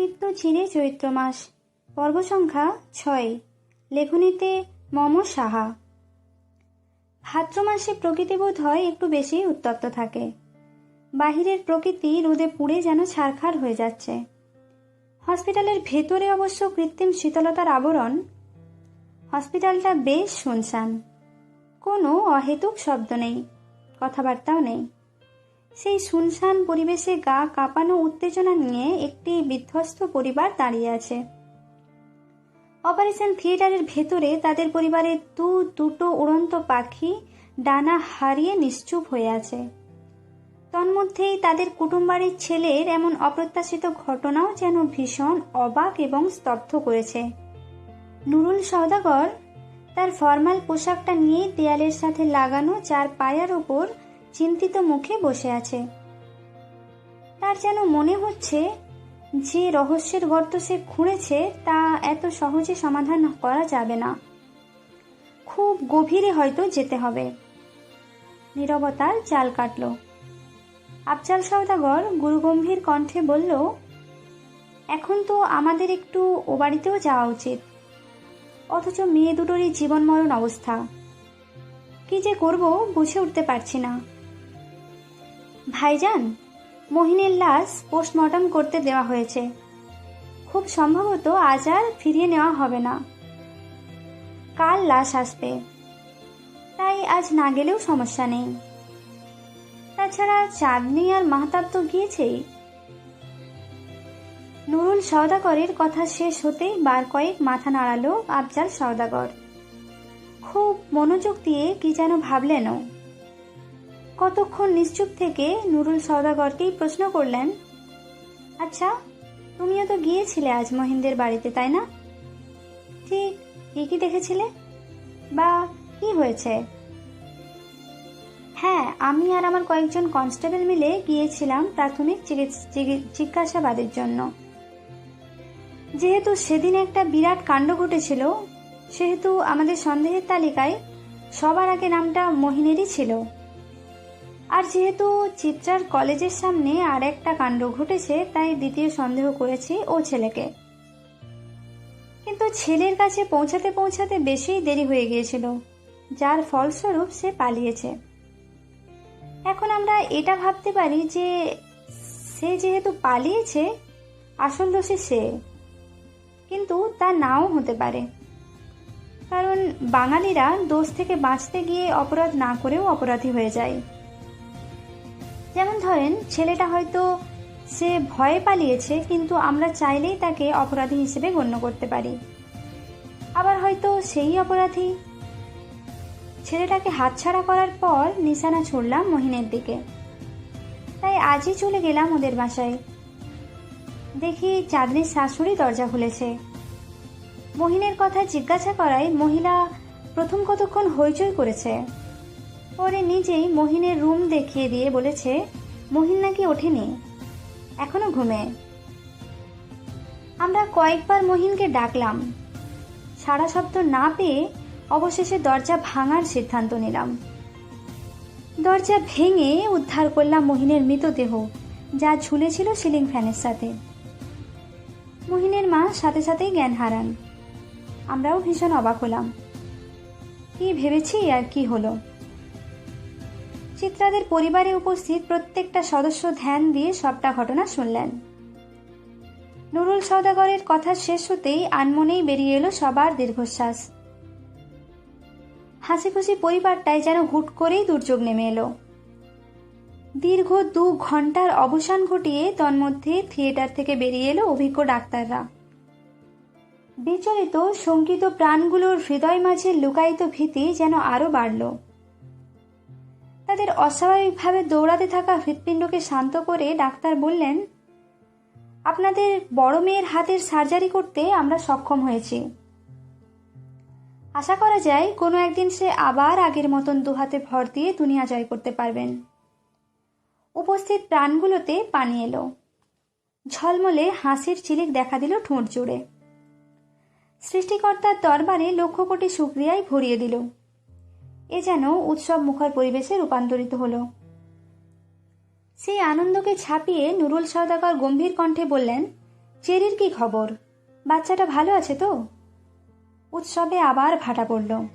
চিত্ত চিরে চৈত্র মাস। পর্ব সংখ্যা ছয়। লেখনীতে মম সাহা। ভাদ্র মাসে প্রকৃতি বোধ হয় একটু বেশি উত্তপ্ত থাকে। বাহিরের প্রকৃতি রোদে পুড়ে যেন ছারখার হয়ে যাচ্ছে। হসপিটালের ভেতরে অবশ্য কৃত্রিম শীতলতার আবরণ। হসপিটালটা বেশ শুনশান। কোনো অহেতুক শব্দ নেই, কথাবার্তাও নেই। সেই শুনশান পরিবেশে গা কাঁপানো উত্তেজনা নিয়ে একটি বিধ্বস্ত পরিবার দাঁড়িয়ে আছে। অপারেশন থিয়েটারের ভেতরে তাদের পরিবারের দু, দুটো উড়ন্ত পাখি ডানা হারিয়ে নিশ্চুপ হয়ে আছে। তন্মধ্যেই তাদের কুটুম্বাড়ির ছেলের এমন অপ্রত্যাশিত ঘটনাও যেন ভীষণ অবাক এবং স্তব্ধ করেছে। নুরুল সওদাগর তার ফর্মাল পোশাকটা নিয়ে দেয়ালের সাথে লাগানো চার পায়ার ওপর চিন্তিত মুখে বসে আছে। তার যেন মনে হচ্ছে যে রহস্যের গর্ত সে খুঁড়েছে, তা এত সহজে সমাধান করা যাবে না। খুব গভীরে হয়তো যেতে হবে। নীরবতার চাল কাটল। আফজাল সওদাগর গুরুগম্ভীর কণ্ঠে বলল, এখন তো আমাদের একটু ও বাড়িতেও যাওয়া উচিত। অথচ মেয়ে দুটোরই জীবন মরণ অবস্থা। কি যে করব বুঝে উঠতে পারছি না। ভাইজান, মোহিনীর লাশ পোস্টমর্টম করতে দেওয়া হয়েছে। খুব সম্ভবত আজ আর ফিরিয়ে নেওয়া হবে না। কাল লাশ আসবে। তাই আজ না গেলেও সমস্যা নেই। তাছাড়া চাঁদনি আর মাহতাব তো গিয়েছেই। নুরুল সওদাগরের কথা শেষ হতেই বার কয়েক মাথা নাড়ালো আফজাল সওদাগর। খুব মনোযোগ দিয়ে কি যেন ভাবলেনও। কতক্ষণ নিশ্চুপ থেকে নুরুল সওদাগরকেই প্রশ্ন করলেন আচ্ছা তুমিও তো গিয়েছিলে আজ মহিন্দের বাড়িতে, তাই না? ঠিক কি কি দেখেছিলে। বা, কি হয়েছে? হ্যাঁ আমি আর আমার কয়েকজন কনস্টেবল মিলে গিয়েছিলাম প্রাথমিক জিজ্ঞাসাবাদের জন্য। যেহেতু সেদিন একটা বিরাট কাণ্ড ঘটেছিল, সেহেতু আমাদের সন্দেহের তালিকায় সবার আগে নামটা মোহিনেরই ছিল। আর যেহেতু চিত্রার কলেজের সামনে আর একটা কাণ্ড ঘটেছে, তাই দ্বিতীয় সন্দেহ করেছি ও ছেলেকে। কিন্তু ছেলের কাছে পৌঁছাতে পৌঁছাতে বেশি দেরি হয়ে গিয়েছিল, যার ফলস্বরূপ সে পালিয়েছে। এখন আমরা এটা ভাবতে পারি যে সে যেহেতু পালিয়েছে, আসল দোষী সে। কিন্তু তা নাও হতে পারে। কারণ বাঙালিরা দোষ থেকে বাঁচতে গিয়ে অপরাধ না করেও অপরাধী হয়ে যায়। যেমন ধরেন, ছেলেটা হয়তো সে ভয়ে পালিয়েছে, কিন্তু আমরা চাইলেই তাকে অপরাধী হিসেবে গণ্য করতে পারি। আবার হয়তো সেই অপরাধী ছেলেটাকে হাতছাড়া করার পর নিশানা ছুড়লাম মহিনের দিকে। তাই আজই চলে গেলাম ওদের বাসায়। দেখি চাঁদনির শাশুড়ি দরজা খুলেছে। মহিনের কথা জিজ্ঞাসা করায় মহিলা প্রথম কতক্ষণ হইচই করেছে? পরে নিজেই মহিনের রুম দেখিয়ে দিয়ে বলেছে, মহিন নাকি ওঠেনি? এখনও ঘুমে। আমরা কয়েকবার মহিনকে ডাকলাম। সারা শব্দ না পেয়ে অবশেষে দরজা ভাঙার সিদ্ধান্ত নিলাম। দরজা ভেঙে উদ্ধার করলাম মহিনের মৃতদেহ, যা ঝুলেছিল সিলিং ফ্যানের সাথে। মহিনের মা সাথে সাথেই জ্ঞান হারান। আমরাও ভীষণ অবাক হলাম। কি ভেবেছি আর কি হলো? চিত্রাদের পরিবারে উপস্থিত প্রত্যেকটা সদস্য ধ্যান দিয়ে সবটা ঘটনা শুনলেন। নুরুল সওদাগরের কথা শেষ হতেই আনমনেই বেরিয়ে এলো সবার দীর্ঘশ্বাস। হাসি খুশি পরিবারটায় যেন হুট করেই দুর্যোগ নেমে এলো। দীর্ঘ দু ঘণ্টার অবসান ঘটিয়ে তন্মধ্যে থিয়েটার থেকে বেরিয়ে এলো অভিজ্ঞ ডাক্তাররা। বিচলিত, শঙ্কিত প্রাণগুলোর হৃদয় মাঝে লুকায়িত ভীতি যেন আরও বাড়ল। তাদের অস্বাভাবিকভাবে দৌড়াতে থাকা হৃৎপিণ্ডকে শান্ত করে ডাক্তার বললেন, আপনাদের বড় মেয়ের হাতের সার্জারি করতে আমরা সক্ষম হয়েছি। আশা করা যায় কোনো একদিন সে আবার আগের মতন দুহাতে ভর দিয়ে দুনিয়া জয় করতে পারবেন। উপস্থিত প্রাণগুলোতে পানি এলো। ঝলমলে হাসির চিলিক দেখা দিল ঠোঁট জুড়ে। সৃষ্টিকর্তার দরবারে লক্ষ কোটি শুক্রিয়ায় ভরিয়ে দিল। এ যেন উৎসব মুখর পরিবেশে রূপান্তরিত হলো। সেই আনন্দকে ছাপিয়ে নুরুল সওদাগর গম্ভীর কণ্ঠে বললেন, চেরির কি খবর? বাচ্চাটা ভালো আছে তো? উৎসবে আবার ভাটা পড়ল।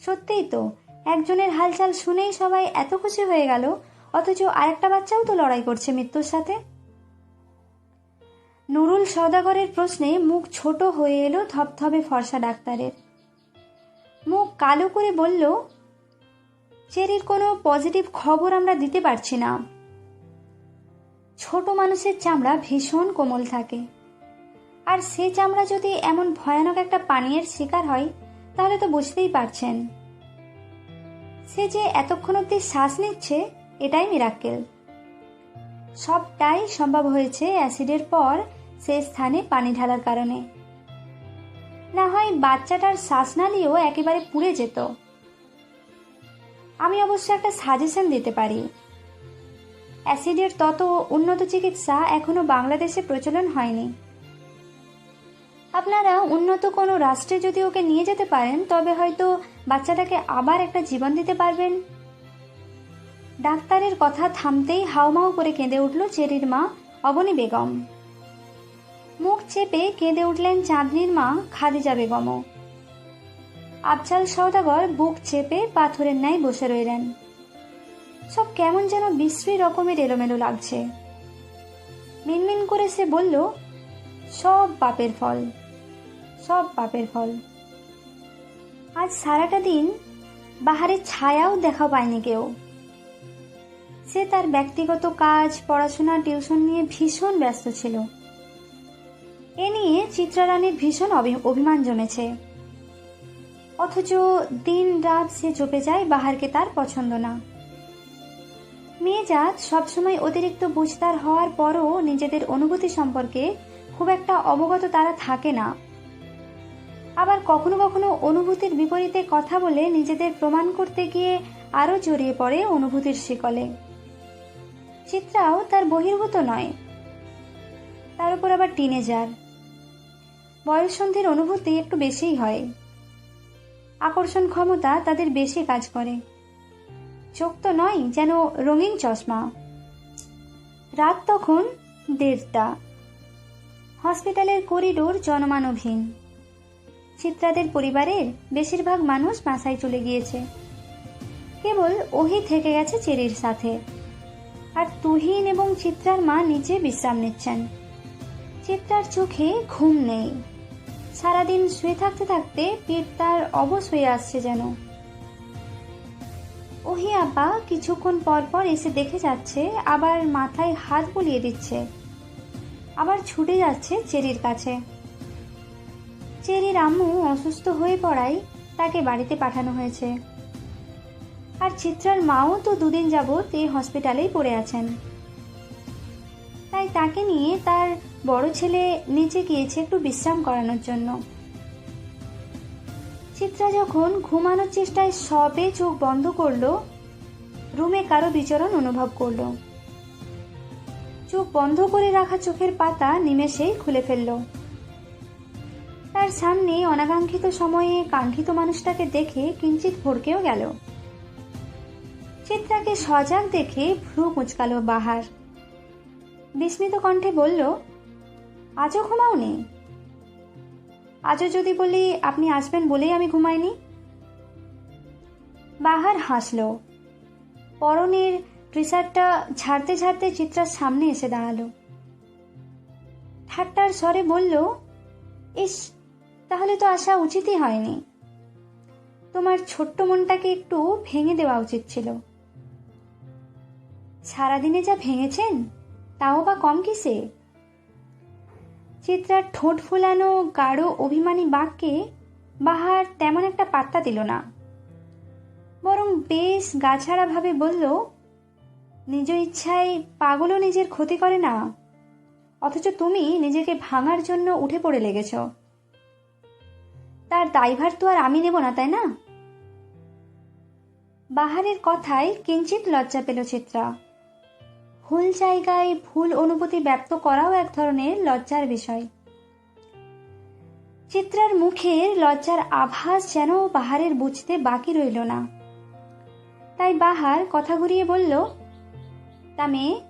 সত্যিই তো, একজনের হালচাল শুনেই সবাই এত খুশি হয়ে গেল, অথচ আরেকটা বাচ্চাও তো লড়াই করছে মৃত্যুর সাথে। নুরুল সওদাগরের প্রশ্নে মুখ ছোট হয়ে এলো ধপধপে ফর্সা ডাক্তারের। কালো করে বলল, চেরির কোনো পজিটিভ খবর আমরা দিতে পারছি না। ছোট মানুষের চামড়া ভীষণ কোমল থাকে। আর সে চামড়া যদি এমন ভয়ানক একটা পানীয়ের শিকার হয়, তাহলে তো বুঝতেই পারছেন। সে যে এতক্ষণ অব্দি শ্বাস নিচ্ছে, এটাই মিরাক্কেল সবটাই সম্ভব হয়েছে অ্যাসিডের পর সে স্থানে পানি ঢালার কারণে। না হয় বাচ্চাটার শ্বাসনালীও একেবারে পুড়ে যেত। আমি অবশ্য একটা সাজেশন দিতে পারি। অ্যাসিডের তত উন্নত চিকিৎসা এখনও বাংলাদেশে প্রচলন হয়নি। আপনারা উন্নত কোনো রাষ্ট্রে যদি ওকে নিয়ে যেতে পারেন, তবে হয়তো বাচ্চাটাকে আবার একটা জীবন দিতে পারবেন। ডাক্তারের কথা থামতেই হাউমাউ করে কেঁদে উঠল চেরির মা অবনী বেগম। মুখ চেপে কেঁদে উঠলেন চাঁদনির মা খাদিজা বেগমও আফজাল সওদাগর বুক চেপে পাথরের ন্যায় বসে রইলেন। সব কেমন যেন বিশ্রী রকমের এলোমেলো লাগছে। মিনমিন করে সে বলল, সব পাপের ফল, সব পাপের ফল। আজ সারাটা দিন বাহারের ছায়াও দেখা পায়নি কেউ। সে তার ব্যক্তিগত কাজ, পড়াশোনা, টিউশন নিয়ে ভীষণ ব্যস্ত ছিল। এ নিয়ে চিত্রারানীর ভীষণ অভি- অভিমান জমেছে। অথচ দিন রাত সে চপে যায়, বাহারকে তার পছন্দ না। মেয়েজাত সবসময় অতিরিক্ত বুঝতার হওয়ার পরও নিজেদের অনুভূতি সম্পর্কে খুব একটা অবগত তারা থাকে না। আবার কখনো কখনো অনুভূতির বিপরীতে কথা বলে নিজেদের প্রমাণ করতে গিয়ে আরও জড়িয়ে পড়ে অনুভূতির শিকলে। চিত্রাও তার বহির্ভূত নয় তার উপর আবার টিনেজার বয়সন্ধির অনুভূতি একটু বেশিই হয়। আকর্ষণ ক্ষমতা তাদের বেশি কাজ করে। চোখ তো নয়, যেন রঙিন চশমা। রাত তখন দেড়টা। হসপিটালের করিডোর জনমানবহীন। চিত্রাদের পরিবারের বেশিরভাগ মানুষ বাসায় চলে গিয়েছে। কেবল ওহি থেকে গেছে চেরির সাথে। আর তুহিন এবং চিত্রার মা নিচে বিশ্রাম নিচ্ছেন। চিত্রার চোখে ঘুম নেই। সারাদিন শুয়ে থাকতে থাকতে পেট তার অবশ হয়ে আসছে যেন। ওহি আব্বা কিছুক্ষণ পর পর এসে দেখে যাচ্ছে, আবার মাথায় হাত বুলিয়ে দিচ্ছে। আবার ছুটে যাচ্ছে চেরির কাছে। চেরির আম্মু অসুস্থ হয়ে পড়ায় তাকে বাড়িতে পাঠানো হয়েছে। আর চিত্রার মাও তো দুদিন যাবৎ এই হসপিটালেই পড়ে আছেন। তাই তাকে নিয়ে তার বড় ছেলে নিচে গিয়েছে একটু বিশ্রাম করানোর জন্য। চিত্রা যখন ঘুমানোর চেষ্টায় সবে চোখ বন্ধ করল, রুমে কারও বিচরণ অনুভব করল। চোখ বন্ধ করে রাখা চোখের পাতা নিমেষেই খুলে ফেলল। তার সামনে অনাকাঙ্ক্ষিত সময়ে কাঙ্ক্ষিত মানুষটাকে দেখে কিঞ্চিত ভড়কেও গেল। চিত্রাকে সজাগ দেখে ভ্রু কুচকালো বাহার। বিস্মিত কণ্ঠে বলল, আজও ঘুমাওনি? আজও যদি বলি আপনি আসবেন বলেই আমি ঘুমাইনি? বাহার হাসল। পরনের ট্রিসারটা ঝাড়তে ঝাড়তে চিত্রার সামনে এসে দাঁড়াল। ঠাট্টার স্বরে বলল, ইস, তাহলে তো আসা উচিতই হয়নি। তোমার ছোট্ট মনটাকে একটু ভেঙে দেওয়া উচিত ছিল। সারাদিনে যা ভেঙেছেন তাও বা কম কিসে? চিত্রার ঠোঁট ফুলানো গাঢ় অভিমানী বাক্যে বাহার তেমন একটা পাত্তা দিল না। বরং বেশ গাছাড়াভাবে বলল, নিজ ইচ্ছায় পাগলও নিজের ক্ষতি করে না। অথচ তুমি নিজেকে ভাঙার জন্য উঠে পড়ে লেগেছ। তার দায়ভার তো আর আমি নেব না, তাই না? বাহারের কথায় কিঞ্চিত লজ্জা পেল চিত্রা। ভুল জায়গায় ভুল অনুভূতি ব্যক্ত করাও এক ধরনের লজ্জার বিষয়। চিত্রার মুখের লজ্জার আভাস যেন বাহারের বুঝতে বাকি রইল না। তাই বাহার কথা ঘুরিয়ে বলল, তা মেয়ে,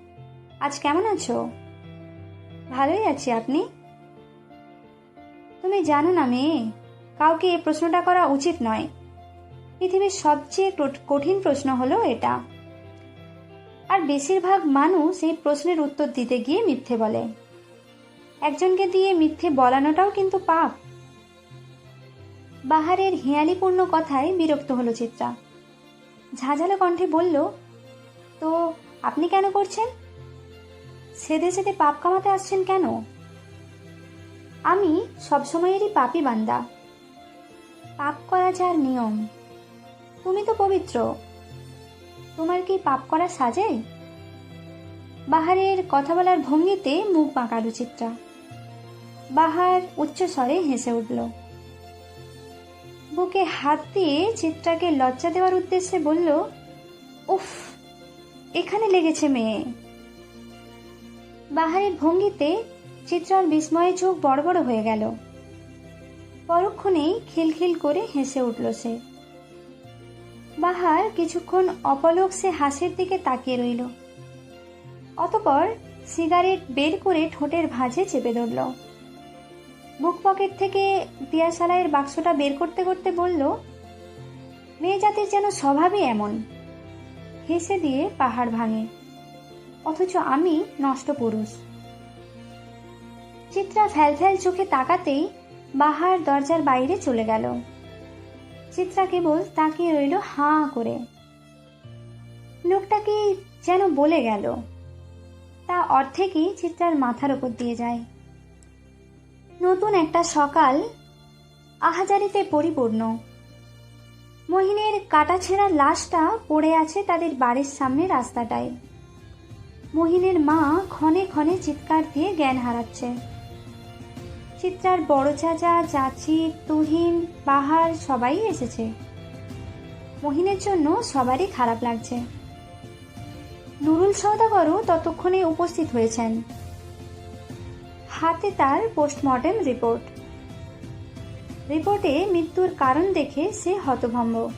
আজ কেমন আছো? ভালোই আছি, আপনি? তুমি জানো না মেয়ে, কাউকে এ প্রশ্নটা করা উচিত নয়। পৃথিবীর সবচেয়ে কঠ- কঠিন প্রশ্ন হলো এটা। আর বেশিরভাগ মানুষ এই প্রশ্নের উত্তর দিতে গিয়ে মিথ্যে বলে। একজনকে দিয়ে মিথ্যে বলানোটাও কিন্তু পাপ। বাহারের হেয়ালিপূর্ণ কথায় বিরক্ত হলো চিত্রা। ঝাঁঝালো কণ্ঠে বলল, তো আপনি কেন করছেন? সেদে সেদে পাপ কামাতে আসছেন কেন? আমি সবসময়েরই পাপি বান্দা। পাপ করা যার নিয়ম। তুমি তো পবিত্র। তোমার কি পাপ করা সাজে? বাহারের কথা বলার ভঙ্গিতে মুখ বাঁকালো চিত্রা বাহার উচ্চস্বরে হেসে উঠল। বুকে হাত দিয়ে চিত্রাকে লজ্জা দেওয়ার উদ্দেশ্যে বলল, উফ, এখানে লেগেছে মেয়ে। বাহারের ভঙ্গিতে চিত্রার বিস্ময়ে চোখ বড় বড় হয়ে গেল। পরক্ষণেই খিলখিল করে হেসে উঠল সে। বাহার কিছুক্ষণ অপলক সে হাসির দিকে তাকিয়ে রইল। অতপর সিগারেট বের করে ঠোঁটের ভাঁজে চেপে ধরল। বুক পকেট থেকে দিয়াশালাইয়ের বাক্সটা বের করতে করতে বলল, মেয়ে জাতির যেন স্বভাবই এমন। হেসে দিয়ে পাহাড় ভাঙে। অথচ আমি নষ্ট পুরুষ। চিত্রা ফ্যালফ্যাল চোখে তাকাতেই বাহার দরজার বাইরে চলে গেল। চিত্রা কেবল তাকিয়ে রইল হাঁ করে। লোকটা কি যেন বলে গেল। তা অর্ধেকই চিত্রার মাথার উপর দিয়ে যায়। নতুন একটা সকাল আহাজারিতে পরিপূর্ণ। মহিনের কাটাছেঁড়া লাশটা পড়ে আছে তাদের বাড়ির সামনে রাস্তাটায়। মহিনের মা ক্ষণে ক্ষণে চিৎকার দিয়ে জ্ঞান হারাচ্ছে। চিত্রার বড় চাচা, চাচি, তুহিন পাহাড় সবাই এসেছে। মহিনের জন্য সবারই খারাপ লাগছে। নুরুল সওদাগরও ততক্ষণে উপস্থিত হয়েছেন। হাতে তার পোস্টমর্টেম রিপোর্ট। রিপোর্টে মৃত্যুর কারণ দেখে সে হতভম্ব।